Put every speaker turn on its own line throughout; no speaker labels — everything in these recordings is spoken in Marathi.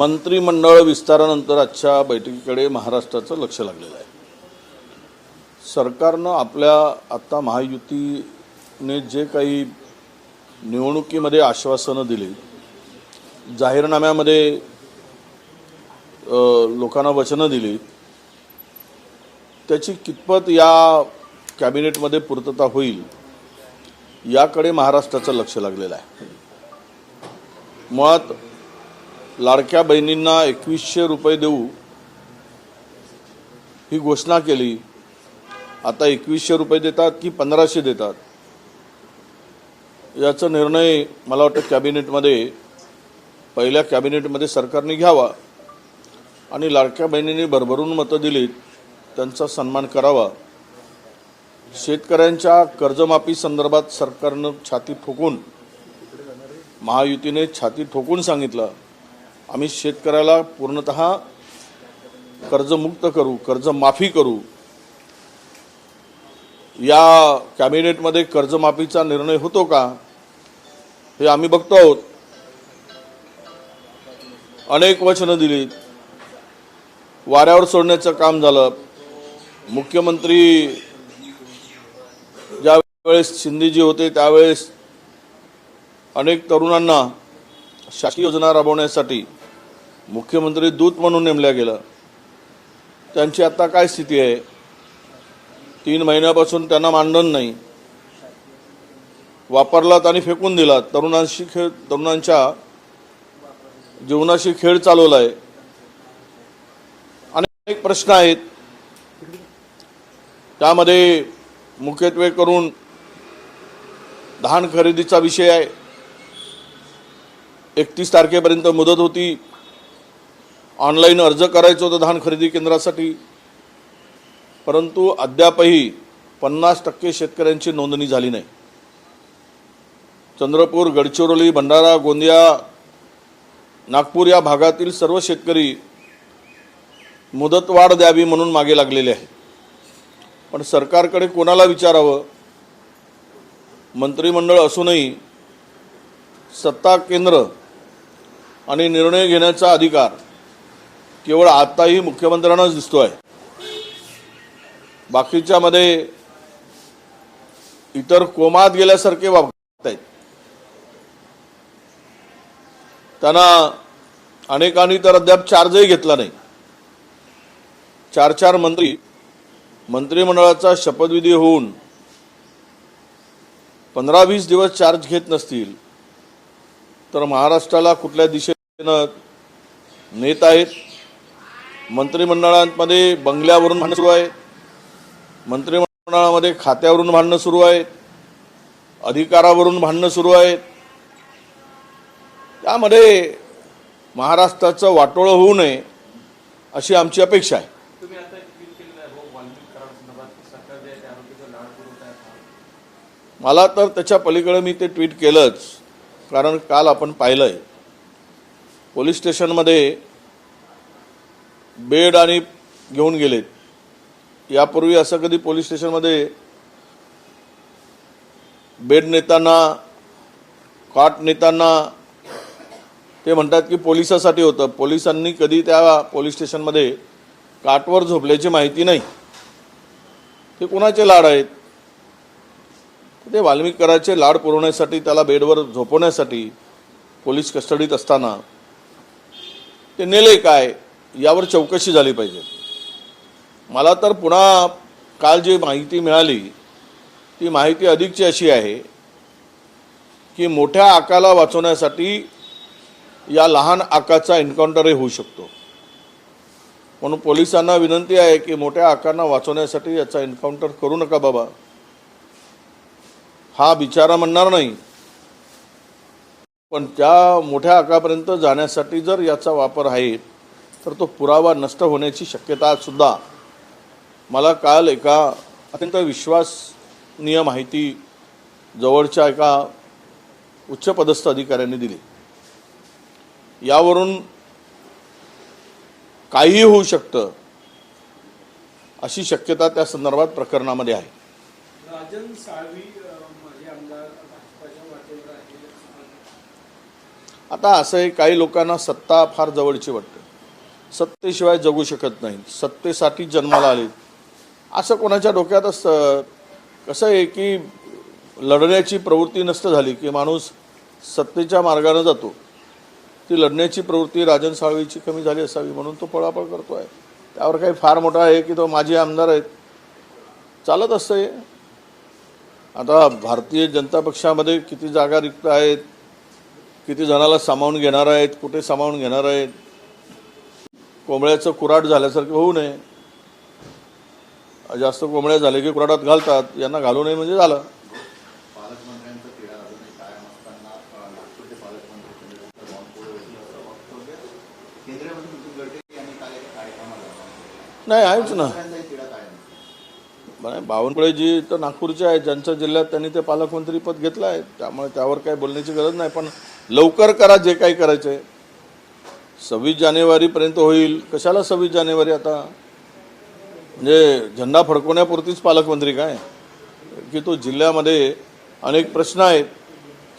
मंत्रिमंडळ विस्तारानंतर आजच्या बैठकीकडे महाराष्ट्राचं लक्ष लागलेलं आहे. सरकारनं आपल्या आत्ता महायुतीने जे काही निवडणुकीमध्ये आश्वासनं दिली जाहीरनाम्यामध्ये लोकांना वचनं दिली त्याची कितपत या कॅबिनेटमध्ये पूर्तता होईल याकडे महाराष्ट्राचं लक्ष लागलेलं आहे. मुळात लाडक्या बहिणींना एकवीसशे रुपये देऊ ही घोषणा केली. आता एकवीसशे रुपये देतात की पंधराशे देतात? याचा निर्णय मला वाटतं कॅबिनेटमध्ये पहिल्या कॅबिनेटमध्ये सरकारने घ्यावा आणि लाडक्या बहिणींनी भरभरून मतं दिलीत त्यांचा सन्मान करावा. शेतकऱ्यांच्या कर्जमाफी संदर्भात सरकारनं छाती ठोकून महायुतीने छाती ठोकून सांगितलं. आम्ही शेतकऱ्याला पूर्णत कर्जमुक्त करू कर्जमाफी करू. या कॅबिनेटमध्ये कर्जमाफीचा निर्णय होतो का हे आम्ही बघतो आहोत. अनेक वचनं दिली वाऱ्यावर सोडण्याचं काम झालं. मुख्यमंत्री ज्यावेळेस शिंदेजी होते त्यावेळेस अनेक तरुणांना शासकीय योजना राबवण्यासाठी मुख्यमंत्री दूत म्हणून नेमल्या गेलं. त्यांची आता काय स्थिती आहे? तीन महिन्यापासून त्यांना मांडण नाही. वापरलात आणि फेकून दिलात. तरुणांशी खेळ तरुणांच्या जीवनाशी खेळ चालवला आहे अनेक प्रश्न आहेत. त्यामध्ये मुख्यत्वे करून धान खरेदीचा विषय आहे. एकतीस तारखेपर्यंत मुदत होती. ऑनलाईन अर्ज करायचं होतं धान खरेदी केंद्रासाठी. परंतु अद्यापही पन्नास टक्के शेतकऱ्यांची नोंदणी झाली नाही. चंद्रपूर गडचिरोली भंडारा गोंदिया नागपूर या भागातील सर्व शेतकरी मुदतवाढ द्यावी म्हणून मागे लागलेले आहे पण सरकारकडे कोणाला विचारावं? मंत्रिमंडळ असूनही सत्ता केंद्र आणि निर्णय घेण्याचा अधिकार केवळ आताही मुख्यमंत्र्यांनाच दिसतोय. बाकीच्यामध्ये इतर कोमात गेल्यासारखे वागत आहेत. त्यांना अनेकांनी तर अद्याप चार्जही घेतला नाही. चार चार मंत्री मंत्रिमंडळाचा शपथविधी होऊन पंधरा वीस दिवस चार्ज घेत नसतील तर महाराष्ट्राला कुठल्या दिशेनं नेत आहेत? मंत्रिमंडळांमध्ये बंगल्यावरून भांडणं सुरू आहे मंत्रिमंडळामध्ये खात्यावरून भांडणं सुरू आहेत. अधिकारावरून भांडणं सुरू आहेत. त्यामध्ये महाराष्ट्राचं वाटोळं होऊ नये अशी आमची अपेक्षा आहे.
आहे आहे आहे
मला तर त्याच्या पलीकडे मी ते ट्विट केलंच कारण काल आपण पाहिलंय. पोलीस स्टेशनमध्ये बेड आणि घेऊन गेलेत यापूर्वी असं कधी पोलीस स्टेशनमध्ये बेड नेताना काट नेताना ते म्हणतात की पोलिसासाठी होतं. पोलिसांनी कधी त्या पोलीस स्टेशनमध्ये काटवर झोपल्याची माहिती नाही. ते कोणाचे लाड आहेत? ते वाल्मिकराचे लाड पुरवण्यासाठी त्याला बेडवर झोपवण्यासाठी पोलीस कस्टडीत असताना ते नेले काय? यावर चौकशी झाली पाहिजे. मला तर पुन्हा काल जी माहिती मिळाली ती माहिती अधिकची अशी आहे की मोठ्या आकाला वाचवण्यासाठी या लहान आकाचा एन्काउंटरही होऊ शकतो. म्हणून पोलिसांना विनंती आहे की मोठ्या आकांना वाचवण्यासाठी याचा एन्काउंटर करू नका बाबा. हा बिचारा म्हणणार नाही. पण त्या मोठ्या आकापर्यंत जाण्यासाठी जर याचा वापर आहे तर तो पुरावा नष्ट होण्याची शक्यता सुद्धा मला काल एका अत्यंत विश्वासनीय माहिती जवळच्या एका उच्चपदस्थ अधिकाऱ्यांनी दिली. यावरून काहीही होऊ शकतं अशी शक्यता त्या संदर्भात प्रकरणामध्ये आहे. आता असं आहे काही लोकांना सत्ता फार जवळची वाटते. सत्तेशिवाय जगू शकत नाही. सत्तेसाठी जन्माला आले. असं कोणाच्या डोक्यात असतं? कसं आहे की लढण्याची प्रवृत्ती नष्ट झाली की माणूस सत्तेच्या मार्गाने जातो. ती लढण्याची प्रवृत्ती राजन साळवीची कमी झाली असावी म्हणून तो पळापळ करतो आहे त्यावर काही फार मोठा आहे की तो माजी आमदार आहेत. चालत असतं हे. आता भारतीय जनता पक्षामध्ये किती जागा रिक्त आहेत? किती जणाला सामावून घेणार आहेत? कुठे सामावून घेणार आहेत? कोंबड्याचं कुराट झाल्यासारखं होऊ नये. जास्त कोंबड्या झाले की कुराटात घालतात यांना घालू नये म्हणजे झालं. नाही आहेच ना. बावनकुळे जी तर नागपूरचे आहेत ज्यांच्या जिल्ह्यात त्यांनी ते पालकमंत्री पद घेतलं आहे त्यामुळे त्यावर काही बोलण्याची गरज नाही. पण लवकर करा जे काही करायचं आहे सव्वीस जानेवारीपर्यंत होईल. कशाला सव्वीस जानेवारी आता? म्हणजे झेंडा फडकवण्यापुरतीच पालकमंत्री काय? की तो जिल्ह्यामध्ये अनेक प्रश्न आहेत.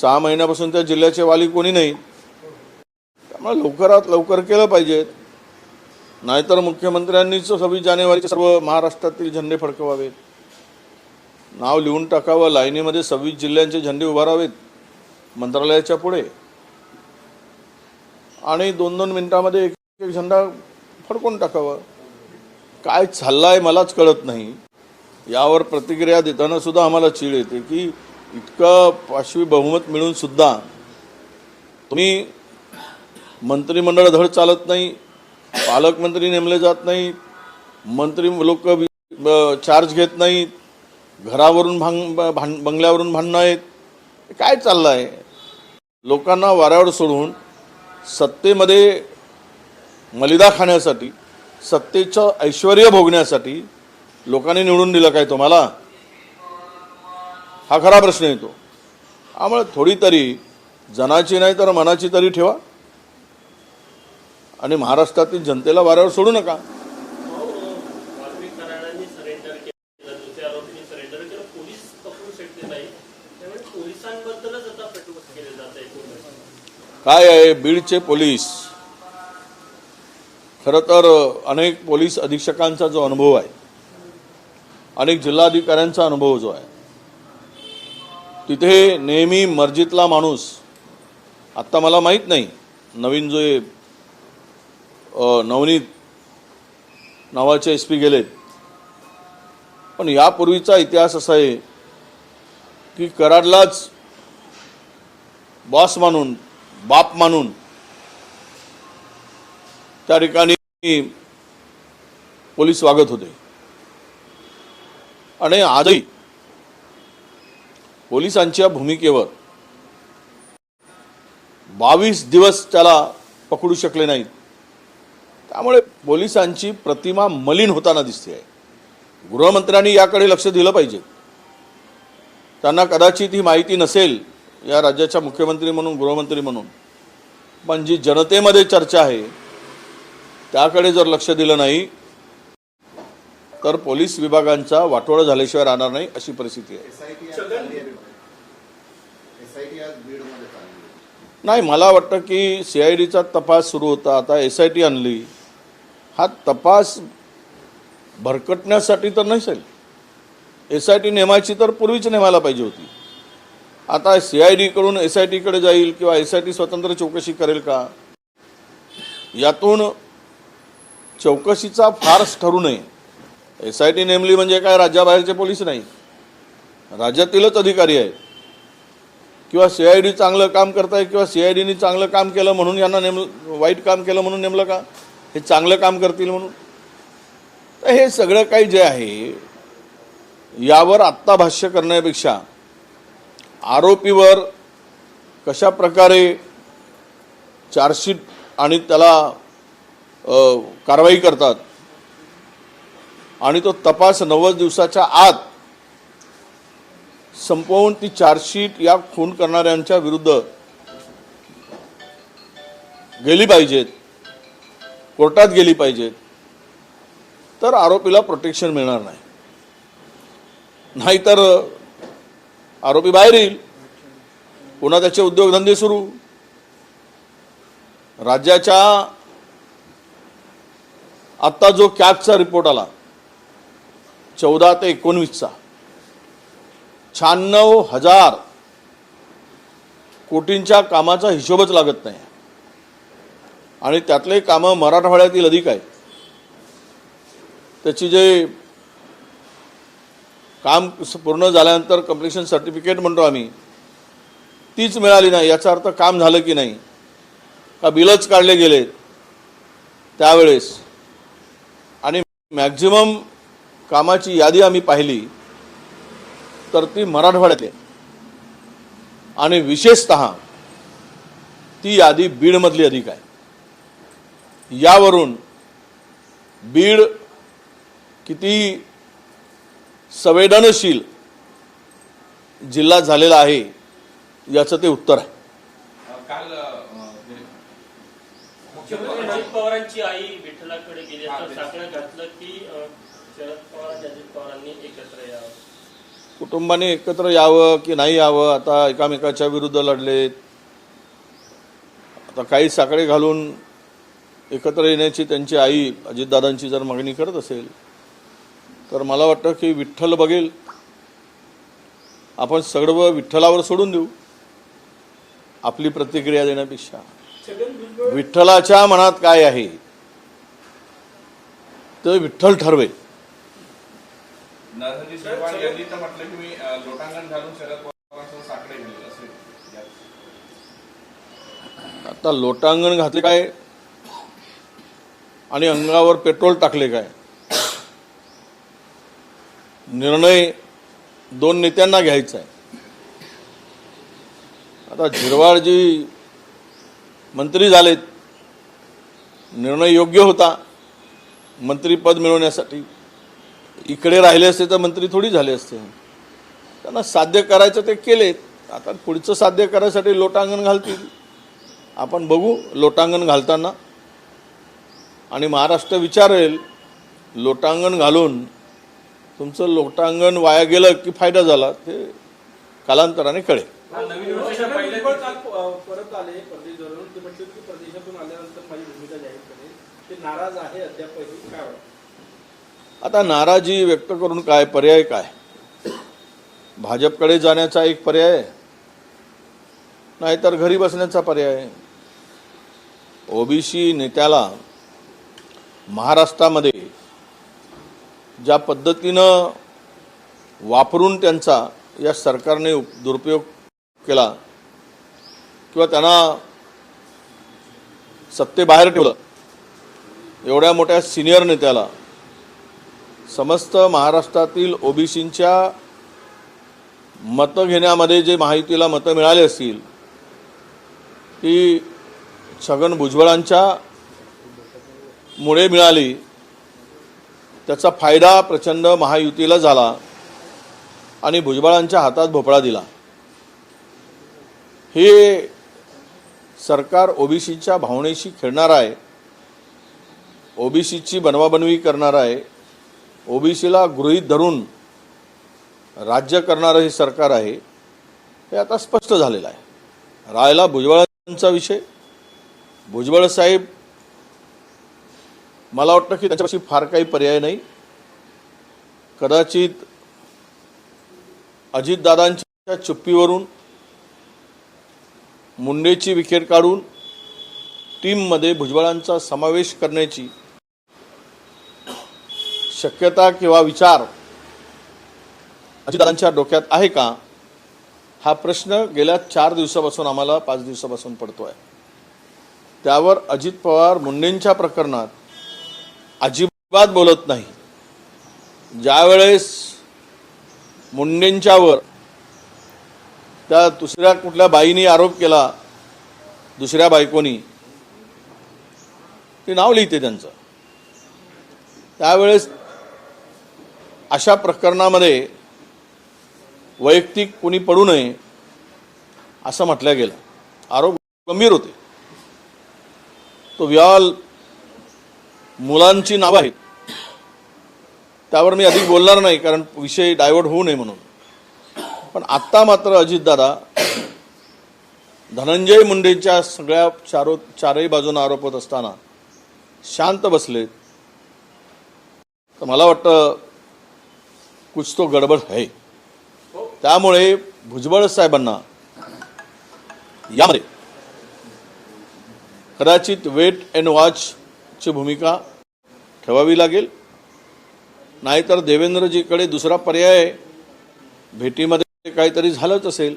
सहा महिन्यापासून त्या जिल्ह्याचे वाली कोणी नाही. त्यामुळे लवकरात लवकर केलं पाहिजेत नाहीतर मुख्यमंत्र्यांनीच सव्वीस जानेवारीचे सर्व महाराष्ट्रातील झेंडे फडकवावेत. नाव लिहून टाकावं. लाईनीमध्ये सव्वीस जिल्ह्यांचे झेंडे उभारावेत. मंत्रालयाच्या पुढे. आणि दोन दोन मिनिटामध्ये एक एक झेंडा फडकून टाकावं. काय आहे मलाच कळत नाही. यावर प्रतिक्रिया देताना सुद्धा आम्हाला चीड येते की इतकं पाशवी बहुमत मिळून सुद्धा तुम्ही मंत्रिमंडळ धड चालत नाही पालकमंत्री नेमले जात नाहीत मंत्री लोक चार्ज घेत नाहीत घरावरून भांग भां बंगल्यावरून भांडणं आहेत. काय चाललं आहे लोकांना वाऱ्यावर सोडून सत्तेमध्ये मलिदा खाण्यासाठी सत्तेचं ऐश्वर भोगण्यासाठी लोकांनी निवडून दिलं काय तुम्हाला? हा खरा प्रश्न येतो त्यामुळे थोडी तरी जनाची नाही तर मनाची तरी ठेवा. आणि महाराष्ट्रातील जनतेला वाऱ्यावर सोडू नका
वाल्मिक कराडांनी सरेंडर केलं दुसऱ्या आरोपींनी सरेंडर केलं पोलीस पकडू शकते नाही त्यामुळे पोलिसांबद्दलच आता पेटवत केले जात आहे पूर्ण
काय आहे बीडचे पोलीस? खरं तर अनेक पोलीस अधीक्षकांचा जो अनुभव आहे अनेक जिल्हाधिकाऱ्यांचा अनुभव जो आहे तिथे नेहमी मर्जीतला माणूस आत्ता मला माहीत नाही नवीन जो नवनीत नावाचे एस पी गेलेत पण यापूर्वीचा इतिहास असा आहे की कराडलाच बॉस मानून बाप मानून त्या ठिकाणी पोलीस वागत होते. आणि आजही पोलिसांच्या भूमिकेवर बावीस दिवस त्याला पकडू शकले नाहीत. त्यामुळे पोलिसांची प्रतिमा मलिन होताना दिसते आहे. गृहमंत्र्यांनी याकडे लक्ष दिलं पाहिजे. त्यांना कदाचित ही माहिती नसेल या राज्याच्या मुख्यमंत्री म्हणून गृहमंत्री म्हणून. पण जी जनतेमध्ये चर्चा आहे त्याकडे जर लक्ष दिलं नाही तर पोलीस विभागांचा वाटोळा झाल्याशिवाय राहणार नाही अशी परिस्थिती आहे. नाही मला वाटतं की सी आय डीचा तपास सुरू होता. आता एस आय टी आणली. हा तपास भरकटण्यासाठी तर नसेल एस आय टी नेमायची तर पूर्वीच नेमायला पाहिजे होती. आता सी आय डीकडून एस आय टीकडे जाईल किंवा एस आय टी स्वतंत्र चौकशी करेल का? यातून चौकशीचा फार्स ठरू नये. एस आय टी नेमली म्हणजे काय? राज्याबाहेरचे पोलीस नाही. राज्यातीलच अधिकारी आहेत. किंवा सी आय डी चांगलं काम करताय किंवा सी आय डीने चांगलं काम केलं म्हणून यांना नेम वाईट काम केलं म्हणून नेमलं का? हे चांगलं काम करतील म्हणून? तर हे सगळं काही जे आहे यावर आत्ता भाष्य करण्यापेक्षा आरोपीवर कशा प्रकारे चार्जशीट आणि त्याला कारवाई करतात आणि तो तपास नव्वद दिवसाच्या आत संपवून ती चार्जशीट या खून करणाऱ्यांच्या विरुद्ध गेली पाहिजेत कोर्टात गेली पाहिजेत तर आरोपीला प्रोटेक्शन मिळणार नाही. नाहीतर आरोपी बाहेर येईल. पुन्हा त्याचे उद्योगधंदे सुरू. राज्याच्या आत्ता जो कॅबचा रिपोर्ट आला चौदा ते एकोणवीसचा शहाण्णव हजार कोटींच्या कामाचा हिशोबच लागत नाही. आणि त्यातले कामं मराठवाड्यातील अधिक आहेत. त्याची जे काम पूर्ण झाल्यानंतर कम्प्लिशन सर्टिफिकेट म्हणतो आम्ही. तीच मिळाली नाही याचा अर्थ काम झालं की नाही. का बिलच काढले गेले त्यावेळेस. आणि मॅक्झिमम कामाची यादी आम्ही पाहिली तर ती मराठवाड्यातली आणि विशेषत ती यादी बीडमधली अधिक आहे. यावरून बीड किती संवेदनशील जिल्हा झालेला आहे याचं ते उत्तर आहे.
काल अं, जे
मुख्यमंत्री अजित पवारांची आई विठ्ठलाकडे गेली साकडं घातलं की शरद पवार आणि अजित पवारांनी एकत्र यावं?
कुटुंबाने एकत्र यावं की नाही यावं? आता एकामेकाच्या विरुद्ध लढलेत. आता काही साकडे घालून एकत्र येण्याची त्यांची आई अजितदादांची जर मागणी करत असेल तर मला वाटतं की विठ्ठल बघेल. आपण सगळं विठ्ठलावर सोडून देऊ. आपली प्रतिक्रिया देण्यापेक्षा. विठ्ठलाच्या मनात काय आहे? ते विठ्ठल ठरवेल. आता लोटांगण घातले काय? आणि अंगावर पेट्रोल टाकले काय? निर्णय दोन नेत्यांना घ्यायचा आहे. आता झिरवाळजी मंत्री झालेत. निर्णय योग्य होता. मंत्रीपद मिळवण्यासाठी इकडे राहिले असते तर मंत्री थोडी झाले असते. त्यांना साध्य करायचं ते केलेत. आता पुढचं साध्य करायसाठी लोटांगण घालतील. आपण बघू लोटांगण घालताना. आणि महाराष्ट्र विचारेल लोटांगण घालून तुमचं लोटांगण वाया गेलं की फायदा झाला ते कालांतराने कळेल.
नवीन वर्षाच्या पहिल्या
भुजबळ काल प- परत आले परदेश धरून ते म्हटले की प्रदेशातून आल्यानंतर माझी भूमिका जाहीर करेल. ते नाराज आहे अद्यापही. काय वाटतं?
आता नाराजी व्यक्त करून काय पर्याय काय? भाजपकडे जाण्याचा एक पर्याय आहे. नाहीतर घरी बसण्याचा पर्याय आहे. ओबीसी नेत्याला महाराष्ट्रामध्ये ज्या पद्धतीनं वापरून त्यांचा या सरकारने उप- दुरुपयोग केला किंवा त्यांना सत्तेबाहेर ठेवलं एवढ्या मोठ्या सिनियर नेत्याला समस्त महाराष्ट्रातील ओबीसींच्या मतं घेण्यामध्ये जे माहितीला मतं मिळाली असतील ती छगन भुजबळांच्या मुळे मिळाली. त्याचा फायदा प्रचंड महायुतीला झाला आणि भुजबळांच्या हातात भोपळा दिला. हे सरकार ओबीसीच्या भावनेशी खेळणार आहे ओबीसीची बनवाबनवी करणार आहे ओबीसीला गृहीत धरून राज्य करणारं हे सरकार आहे हे आता स्पष्ट झालेलं आहे. राहिला भुजबळांचा विषय भुजबळ साहेब मला वाटतं की त्याच्यापाशी फार काही पर्याय नाही. कदाचित अजितदादांच्या चुप्पीवरून मुंडेची विकेट काढून टीममध्ये भुजबळांचा समावेश करण्याची शक्यता किंवा विचार अजितदादांच्या डोक्यात आहे का? हा प्रश्न गेल्या चार दिवसापासून आम्हाला पाच दिवसापासून पडतो आहे त्यावर अजित पवार मुंडेंच्या प्रकरणात अजिबात बोलत नाही. ज्यावेळेस मुंडेंच्यावर त्या दुसऱ्या कुठल्या बाईनी आरोप केला दुसऱ्या बायकोनी ते नाव लिहिते त्यांचं. त्यावेळेस अशा प्रकरणामध्ये वैयक्तिक कोणी पडू नये असं म्हटलं गेलं. आरोप गंभीर होते. तो व्याल मुलांची नावं आहेत. त्यावर मी अधिक बोलणार नाही कारण विषय डायव्हर्ट होऊ नये म्हणून. पण आत्ता मात्र अजितदादा धनंजय मुंडेंच्या सगळ्या चारो चारही बाजूने आरोप होत असताना शांत बसलेत तर मला वाटतं कुछ तो गडबड आहे त्यामुळे भुजबळ साहेबांना यामध्ये कदाचित वेट अँड वॉच ची भूमिका ठेवावी लागेल. नाहीतर देवेंद्रजीकडे दुसरा पर्याय भेटीमध्ये काहीतरी झालंच असेल.